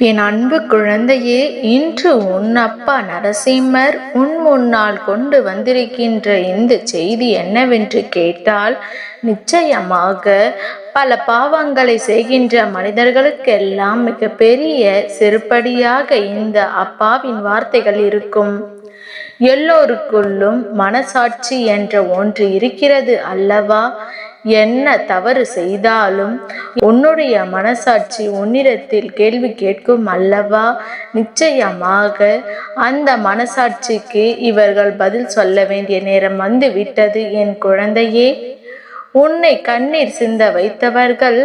என் அன்பு குழந்தையே இன்று உன் அப்பா நரசிம்மர் உன் முன்னால் கொண்டு வந்திருக்கின்ற இந்த செய்தி என்னவென்று கேட்டால் நிச்சயமாக பல பாவங்களை செய்கின்ற மனிதர்களுக்கெல்லாம் மிக பெரிய செருப்படியாக இந்த அப்பாவின் வார்த்தைகள் இருக்கும். எல்லோருக்குள்ளும் மனசாட்சி என்ற ஒன்று இருக்கிறது அல்லவா? என்ன தவறு செய்தாலும் உன்னுடைய மனசாட்சி உன்னிடத்தில் கேள்வி கேட்கும் அல்லவா? நிச்சயமாக அந்த மனசாட்சிக்கு இவர்கள் பதில் சொல்ல வேண்டிய நேரம் வந்து விட்டது என் குழந்தையே. உன்னை கண்ணீர் சிந்த வைத்தவர்கள்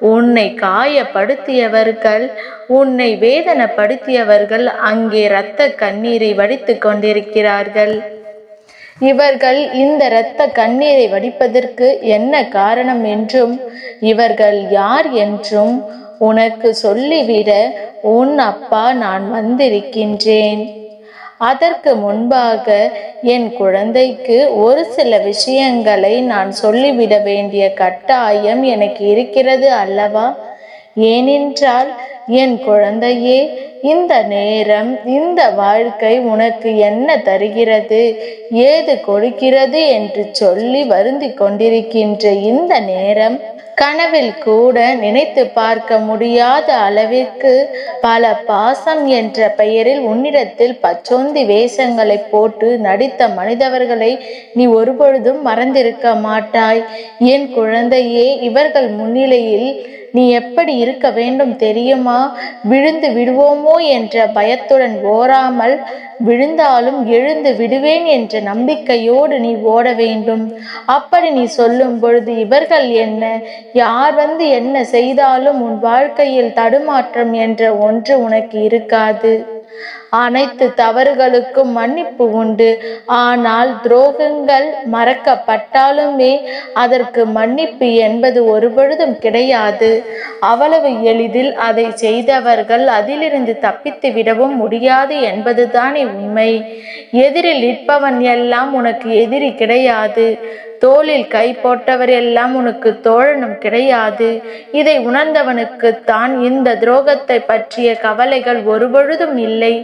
உன்னை காயப்படுத்தியவர்கள் உன்னை வேதனைப்படுத்தியவர்கள் அங்கே இரத்த கண்ணீரை வடித்து கொண்டிருக்கிறார்கள். இவர்கள் இந்த இரத்த கண்ணீரை வடிப்பதற்கு என்ன காரணம் என்றும் இவர்கள் யார் என்றும் உனக்கு சொல்லிவிட உன் அப்பா நான் வந்திருக்கின்றேன். அதற்கு முன்பாக என் குழந்தைக்கு ஒரு சில விஷயங்களை நான் சொல்லிவிட வேண்டிய கட்டாயம் எனக்கு இருக்கிறது அல்லவா? ஏனென்றால் என் குழந்தையே இந்த நேரம் இந்த வாழ்க்கை உனக்கு என்ன தருகிறது? ஏது கொடுக்கிறது என்று சொல்லி வருந்தி கொண்டிருக்கின்ற இந்த நேரம் கனவில் கூட நினைத்து பார்க்க முடியாத அளவிற்கு பல பாசம் என்ற பெயரில் உன்னிடத்தில் பச்சோந்தி வேஷங்களை போட்டு நடித்த மனிதவர்களை நீ ஒருபொழுதும் மறந்திருக்க மாட்டாய். என் குழந்தையே இவர்கள் முன்னிலையில் நீ எப்படி இருக்க வேண்டும் தெரியுமா? விழுந்து விடுவோமோ என்ற பயத்துடன் ஓராமல் விழுந்தாலும் எழுந்து விடுவேன் என்ற நம்பிக்கையோடு நீ ஓட வேண்டும். அப்படி நீ சொல்லும் பொழுது இவர்கள் என்ன? யார் வந்து என்ன செய்தாலும் உன் வாழ்க்கையில் தடுமாற்றம் என்ற ஒன்று உனக்கு இருக்காது. அனைத்து தவறுகளுக்கும் மன்னிப்பு உண்டு. ஆனால் துரோகங்கள் மறக்கப்பட்டாலுமே அதற்கு மன்னிப்பு என்பது ஒருபொழுதும் கிடையாது. அவ்வளவு எளிதில் அதை செய்தவர்கள் அதிலிருந்து தப்பித்து விடவும் முடியாது என்பதுதானே உண்மை. எதிரில் நிற்பவன் எல்லாம் உனக்கு எதிரி கிடையாது. தோளில் கை போட்டவர் எல்லாம் உனக்கு தோழனும் கிடையாது. இதை உணர்ந்தவனுக்குத்தான் இந்த துரோகத்தை பற்றிய கவலைகள் ஒருபொழுதும் இல்லை.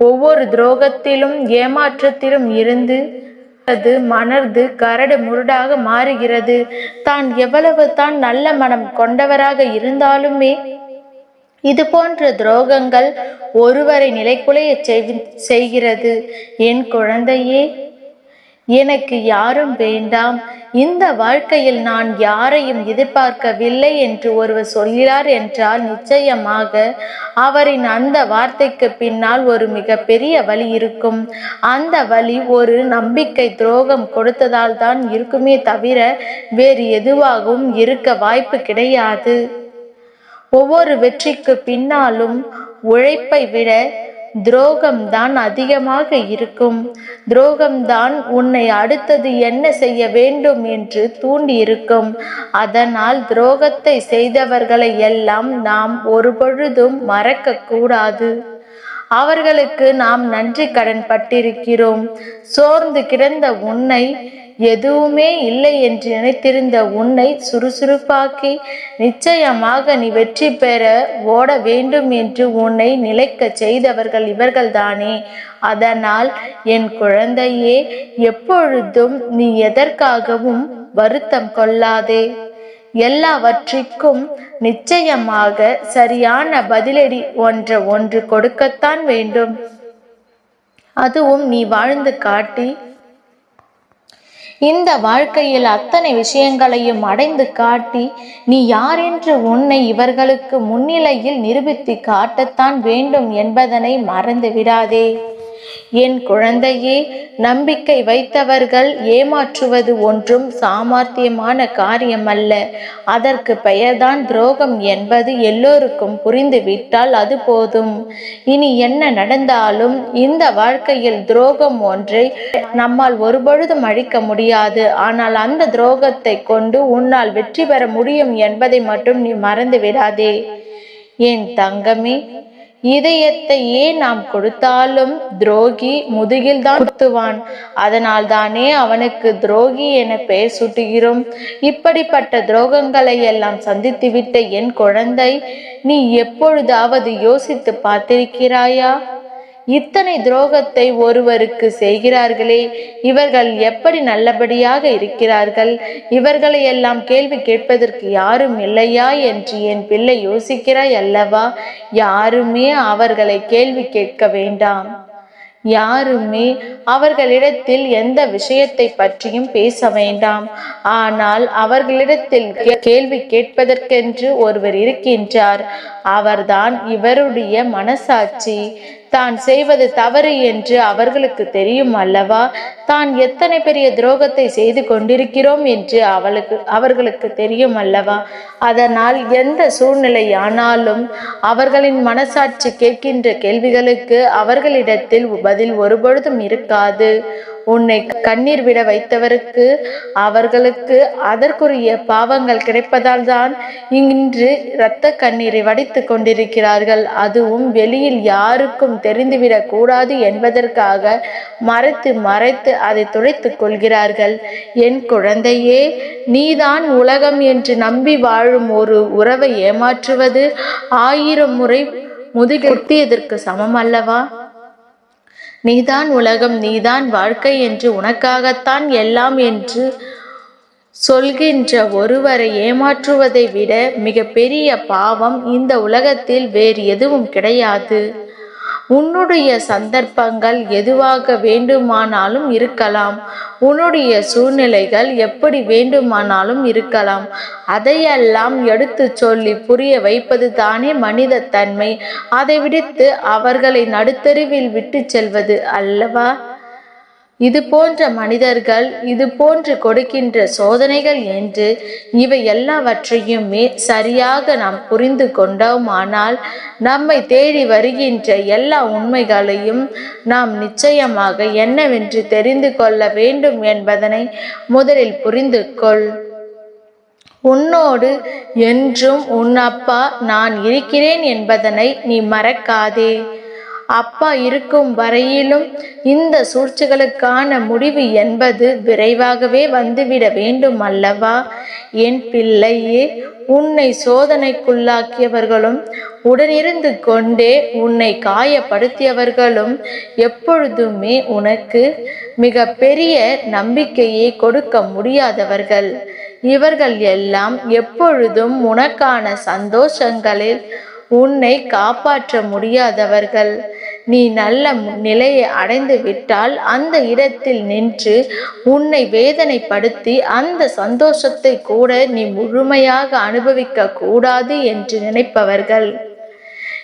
ஒவ்வொரு துரோகத்திலும் ஏமாற்றத்திலும் இருந்து அது மணர்ந்து கரடு முரடாக மாறுகிறது. தான் எவ்வளவு தான் நல்ல மனம் கொண்டவராக இருந்தாலுமே இது போன்ற துரோகங்கள் ஒருவரை நிலைக்குலைய செய்கிறது. என் குழந்தையே எனக்கு யாரும் வேண்டாம். இந்த வாழ்க்கையில் நான் யாரையும் எதிர்பார்க்கவில்லை என்று ஒருவர் சொல்கிறார் என்றால் நிச்சயமாக அவரின் அந்த வார்த்தைக்கு பின்னால் ஒரு மிகப்பெரிய வழி இருக்கும். அந்த வழி ஒரு நம்பிக்கை துரோகம் கொடுத்ததால் தான் இருக்குமே தவிர வேறு எதுவாகவும் இருக்க வாய்ப்பு கிடையாது. ஒவ்வொரு வெற்றிக்கு பின்னாலும் உழைப்பை விட துரோகம்தான் அதிகமாக இருக்கும். துரோகம்தான் உன்னை அடுத்தது என்ன செய்ய வேண்டும் என்று தூண்டி இருக்கும் அதனால் துரோகத்தை செய்தவர்களை எல்லாம் நாம் ஒரு பொழுதும் மறக்க கூடாது. அவர்களுக்கு நாம் நன்றி கடன் பட்டிருக்கிறோம். சோர்ந்து கிடந்த உன்னை எதுவுமே இல்லை என்று நினைத்திருந்த உன்னை சுறுசுறுப்பாக்கி நிச்சயமாக நீ வெற்றி பெற ஓட வேண்டும் என்று உன்னை நிலைக்க செய்தவர்கள் இவர்கள்தானே. அதனால் என் குழந்தையே எப்பொழுதும் நீ எதற்காகவும் வருத்தம் கொள்ளாதே. எல்லாவற்றிற்கும் நிச்சயமாக சரியான பதிலடி ஒன்ற ஒன்று கொடுக்கத்தான் வேண்டும். அதுவும் நீ வாழ்ந்து காட்டி இந்த வாழ்க்கையில் அத்தனை விஷயங்களையும் அடைந்து காட்டி நீ யார் என்று உன்னை இவர்களுக்கு முன்னிலையில் நிரூபித்து காட்டத்தான் வேண்டும் என்பதனை மறந்து விடாதே என் குழந்தையே நம்பிக்கை வைத்தவர்கள் ஏமாற்றுவது ஒன்றும் சாமர்த்தியமான காரியம் அல்ல அதற்கு பெயர்தான் துரோகம் என்பது எல்லோருக்கும் புரிந்துவிட்டால் அது போதும். இனி என்ன நடந்தாலும் இந்த வாழ்க்கையில் துரோகம் ஒன்றை நம்மால் ஒருபொழுதும் அழிக்க முடியாது. ஆனால் அந்த துரோகத்தை கொண்டு உன்னால் வெற்றி பெற முடியும் என்பதை மட்டும் நீ மறந்து விடாதே என் தங்கமே இதயத்தையே நாம் கொடுத்தாலும் துரோகி முதுகில் தான் குத்துவான். அதனால் தானே அவனுக்கு துரோகி என பெயர் சூட்டுகிறோம். இப்படிப்பட்ட துரோகங்களை எல்லாம் சந்தித்துவிட்ட என் குழந்தை நீ எப்பொழுதாவது யோசித்து பார்த்திருக்கிறாயா? இத்தனை துரோகத்தை ஒருவருக்கு செய்கிறார்களே? இவர்கள் எப்படி நல்லபடியாக இருக்கிறார்கள்? இவர்களை எல்லாம் கேள்வி கேட்பதற்கு யாரும் இல்லையா என்று என் பிள்ளை யோசிக்கிறாய் அல்லவா? யாருமே அவர்களை கேள்வி கேட்க வேண்டாம். யாருமே அவர்களிடத்தில் எந்த விஷயத்தை பற்றியும் பேச வேண்டாம். ஆனால் அவர்களிடத்தில் கே- கேள்வி கேட்பதற்கென்று ஒருவர் இருக்கின்றார். அவர்தான் இவருடைய மனசாட்சி. தான் செய்வது தவறு என்று அவர்களுக்கு தெரியும் அல்லவா? தான் எத்தனை பெரிய துரோகத்தை செய்து கொண்டிருக்கிறோம் என்று அவளுக்கு அவர்களுக்கு தெரியும் அல்லவா? அதனால் எந்த சூழ்நிலையானாலும் அவர்களின் மனசாட்சி கேட்கின்ற கேள்விகளுக்கு அவர்களிடத்தில் பதில் ஒருபொழுதும் இருக்காது. உன்னை கண்ணீர் விட வைத்தவருக்கு அவர்களுக்கு அதற்குரிய பாவங்கள் கிடைப்பதால் தான் இன்று இரத்த கண்ணீரை வடித்து கொண்டிருக்கிறார்கள். அதுவும் வெளியில் யாருக்கும் தெரிந்துவிடக் கூடாது என்பதற்காக மறைத்து மறைத்து அதை துடைத்துக் கொள்கிறார்கள். என் குழந்தையே நீதான் உலகம் என்று நம்பி வாழும் ஒரு உறவை ஏமாற்றுவது ஆயிரம் முறை முதுகுத்தியதற்கு சமம் அல்லவா? நீதான் உலகம் நீதான் வாழ்க்கை என்று உனக்காகத்தான் எல்லாம் என்று சொல்கின்ற ஒருவரை ஏமாற்றுவதை விட மிக பெரிய பாவம் இந்த உலகத்தில் வேறு எதுவும் கிடையாது. உன்னுடைய சந்தர்ப்பங்கள் எதுவாக வேண்டுமானாலும் இருக்கலாம். உன்னுடைய சூழ்நிலைகள் எப்படி வேண்டுமானாலும் இருக்கலாம். அதையெல்லாம் எடுத்து சொல்லி புரிய வைப்பது தானே மனித தன்மை அதை விடுத்து அவர்களை நடுத்தருவில் விட்டு செல்வது அல்லவா? இது போன்ற மனிதர்கள் இது போன்று கொடுக்கின்ற சோதனைகள் என்று இவை எல்லாவற்றையுமே சரியாக நாம் புரிந்து கொண்டோமானால் நம்மை தேடி வருகின்ற எல்லா உண்மைகளையும் நாம் நிச்சயமாக என்னவென்று தெரிந்து கொள்ள வேண்டும் என்பதனை முதலில் புரிந்து கொள். உன்னோடு என்றும் உன் அப்பா நான் இருக்கிறேன் என்பதனை நீ மறக்காதே. அப்பா இருக்கும் வரையிலும் இந்த சூழ்ச்சிகளுக்கான முடிவு என்பது விரைவாகவே வந்துவிட வேண்டும் அல்லவா? என் பிள்ளையே உன்னை சோதனைக்குள்ளாக்கியவர்களும் உடனிருந்து கொண்டே உன்னை காயப்படுத்தியவர்களும் எப்பொழுதுமே உனக்கு மிக பெரிய நம்பிக்கையை கொடுக்க முடியாதவர்கள். இவர்கள் எல்லாம் எப்பொழுதும் உனக்கான சந்தோஷங்களில் உன்னை காப்பாற்ற முடியாதவர்கள். நீ நல்ல நிலையை அடைந்து விட்டால் அந்த இடத்தில் நின்று உன்னை வேதனைப்படுத்தி அந்த சந்தோஷத்தை கூட நீ முழுமையாக அனுபவிக்க கூடாது என்று நினைப்பவர்கள்.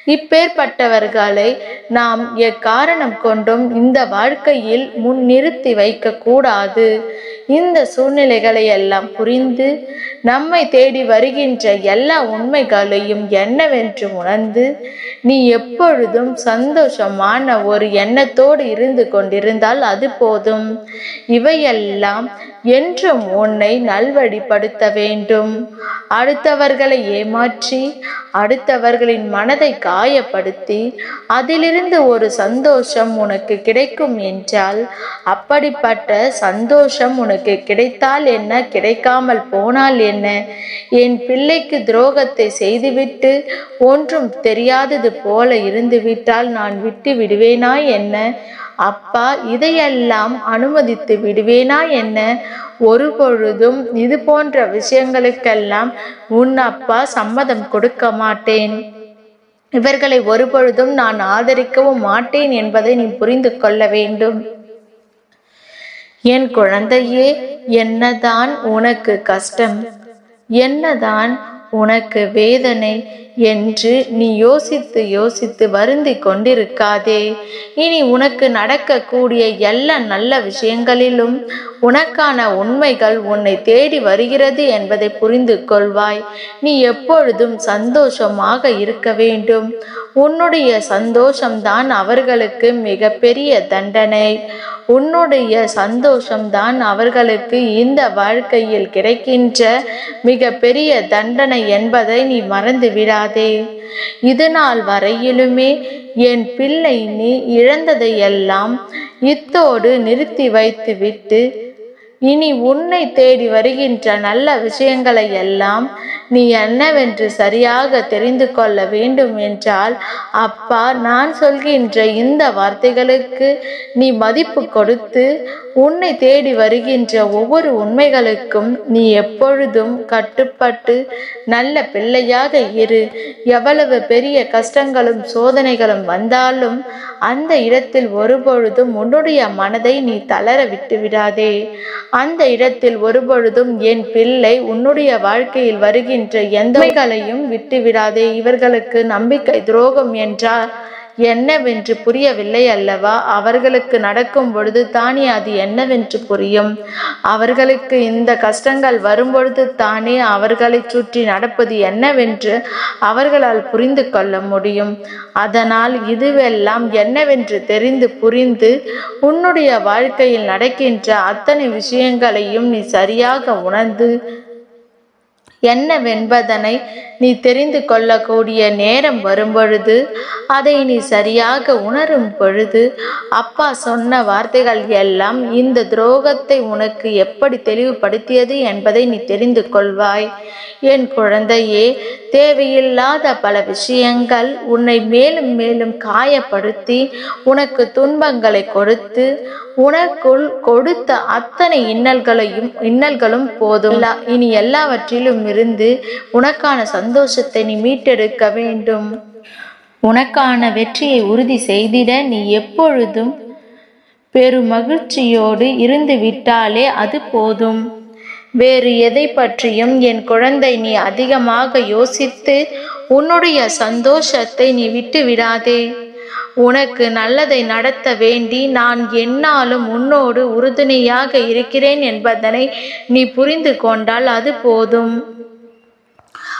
இப்பேற்பட்டவர்களை நாம் எக்காரணம் கொண்டும் இந்த வாழ்க்கையில் முன் நிறுத்தி வைக்க கூடாது இந்த சூழ்நிலைகளை எல்லாம் புரிந்து நம்மை தேடி வருகின்ற எல்லா உண்மைகளையும் என்னவென்று உணர்ந்து நீ எப்பொழுதும் சந்தோஷமான ஒரு எண்ணத்தோடு இருந்து கொண்டிருந்தால் அது போதும். இவையெல்லாம் என்றும் உன்னை நல்வழிப்படுத்த வேண்டும் அடுத்தவர்களை ஏமாற்றி அடுத்தவர்களின் மனதை காயப்படுத்தி அதிலிருந்து ஒரு சந்தோஷம் உனக்கு கிடைக்கும் என்றால் அப்படிப்பட்ட சந்தோஷம் உனக்கு கிடைத்தால் என்ன? கிடைக்காமல் போனால் என்ன? என் பிள்ளைக்கு துரோகத்தை செய்துவிட்டு ஒன்றும் தெரியாதது போல இருந்துவிட்டால் நான் விட்டு விடுவேனா என்ன? அப்பா இதையெல்லாம் அனுமதித்து விடுவேனா என்ன? ஒரு பொழுதும் இது போன்ற விஷயங்களுக்கெல்லாம் உன் அப்பா சம்மதம் கொடுக்க மாட்டேன். இவர்களை ஒரு பொழுதும் நான் ஆதரிக்கவும் மாட்டேன் என்பதை நீ புரிந்து கொள்ள வேண்டும். என் குழந்தையே என்னதான் உனக்கு கஷ்டம்? என்னதான் உனக்கு வேதனை? என்று நீ யோசித்து யோசித்து வருந்தி கொண்டிருக்காதே. இனி உனக்கு நடக்கக்கூடிய எல்லா நல்ல விஷயங்களிலும் உனக்கான உண்மைகள் உன்னை தேடி வருகிறது என்பதை புரிந்து கொள்வாய். நீ எப்பொழுதும் சந்தோஷமாக இருக்க வேண்டும். உன்னுடைய சந்தோஷம்தான் அவர்களுக்கு மிகப்பெரிய தண்டனை. உன்னுடைய சந்தோஷம்தான் அவர்களுக்கு இந்த வாழ்க்கையில் கிடைக்கின்ற மிகப்பெரிய தண்டனை என்பதை நீ மறந்துவிடாது. விடாதே இது நாள் வரையிலுமே என் பிள்ளை நீ இழந்ததையெல்லாம் இத்தோடு நிறுத்தி வைத்துவிட்டு இனி உன்னை தேடி வருகின்ற நல்ல விஷயங்களை எல்லாம் நீ என்னவென்று சரியாக தெரிந்து கொள்ள வேண்டும் என்றால் அப்பா நான் சொல்கின்ற இந்த வார்த்தைகளுக்கு நீ மதிப்பு கொடுத்து உன்னை தேடி வருகின்ற ஒவ்வொரு உண்மைகளுக்கும் நீ எப்பொழுதும் கட்டுப்பட்டு நல்ல பிள்ளையாக இரு. எவ்வளவு பெரிய கஷ்டங்களும் சோதனைகளும் வந்தாலும் அந்த இடத்தில் ஒருபொழுதும் உன்னுடைய மனதை நீ தளர விட்டு விடாதே. அந்த இடத்தில் ஒருபொழுதும் என் பிள்ளை உன்னுடைய வாழ்க்கையில் வருகின்ற எந்தவைகளையும் விட்டு விடாதே இவர்களுக்கு நம்பிக்கை துரோகம் என்றால் என்னவென்று புரியவில்லை அல்லவா? அவர்களுக்கு நடக்கும் பொழுது தானே அது என்னவென்று புரியும்? அவர்களுக்கு இந்த கஷ்டங்கள் வரும்பொழுது தானே அவர்களை சுற்றி நடப்பது என்னவென்று அவர்களால் புரிந்து கொள்ள முடியும். அதனால் இதுவெல்லாம் என்னவென்று தெரிந்து புரிந்து உன்னுடைய வாழ்க்கையில் நடக்கின்ற அத்தனை விஷயங்களையும் நீ சரியாக உணர்ந்து என்னவென்பதனை நீ தெரிந்து கொள்ளக்கூடிய நேரம் வரும்பொழுது அதை நீ சரியாக உணரும் பொழுது அப்பா சொன்ன வார்த்தைகள் எல்லாம் இந்த துரோகத்தை உனக்கு எப்படி தெளிவுபடுத்தியது என்பதை நீ தெரிந்து கொள்வாய். என் குழந்தையே தேவையில்லாத பல விஷயங்கள் உன்னை மேலும் மேலும் காயப்படுத்தி உனக்கு துன்பங்களை கொடுத்து உனக்குள் கொடுத்த அத்தனை இன்னல்களையும் இன்னல்களும் போதும். இனி எல்லாவற்றிலும் இருந்து உனக்கான சந்தோஷத்தை நீ மீட்டெடுக்க வேண்டும். உனக்கான வெற்றியை உறுதி செய்திட நீ எப்பொழுதும் பெருமகிழ்ச்சியோடு இருந்து விட்டாலே அது போதும். வேறு எதை பற்றியும் என் குழந்தை நீ அதிகமாக யோசித்து உன்னுடைய சந்தோஷத்தை நீ விட்டு விடாதே. உனக்கு நல்லதை நடத்த வேண்டி நான் என்னாலும் உன்னோடு உறுதுணையாக இருக்கிறேன் என்பதனை நீ புரிந்து கொண்டால் அது போதும்.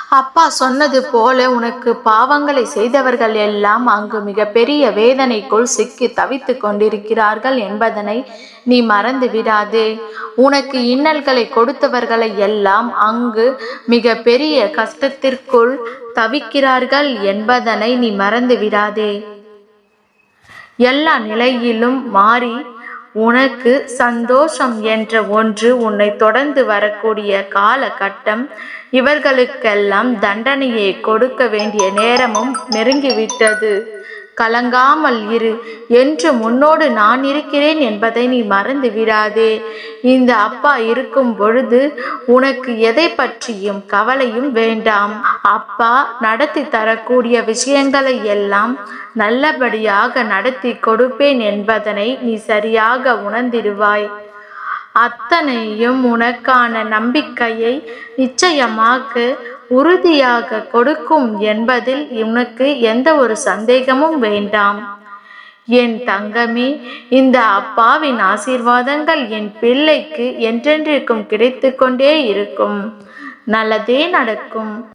அப்பா சொன்னது போல உனக்கு பாவங்களை செய்தவர்கள் எல்லாம் அங்கு மிகப்பெரிய வேதனைக்குள் சிக்கி தவித்து கொண்டிருக்கிறார்கள் என்பதனை நீ மறந்து விடாதே உனக்கு இன்னல்களை கொடுத்தவர்களை எல்லாம் அங்கு மிக பெரிய கஷ்டத்திற்குள் தவிக்கிறார்கள் என்பதனை நீ மறந்து விடாதே எல்லா நிலையிலும் மாறி உனக்கு சந்தோஷம் என்ற ஒன்று உன்னை தொடர்ந்து வரக்கூடிய காலகட்டம். இவர்களுக்கெல்லாம் தண்டனையை கொடுக்க வேண்டிய நேரமும் நெருங்கிவிட்டது. கலங்காமல் இரு. என்று முன்னோடு நான் இருக்கிறேன் என்பதை நீ மறந்து விடாதே. இந்த அப்பா இருக்கும் பொழுது உனக்கு எதை பற்றியும் கவலையும் வேண்டாம். அப்பா நடத்தி தரக்கூடிய விஷயங்களை எல்லாம் நல்லபடியாக நடத்தி கொடுப்பேன் என்பதனை நீ சரியாக உணர்ந்திடுவாய். அத்தனையும் உனக்கான நம்பிக்கையை நிச்சயமாக உறுதியாக கொடுக்கும் என்பதில் உனக்கு எந்த ஒரு சந்தேகமும் வேண்டாம். என் தங்கமே இந்த அப்பாவின் ஆசீர்வாதங்கள் என் பிள்ளைக்கு என்றென்றிருக்கும் கிடைத்து கொண்டே இருக்கும். நல்லதே நடக்கும்.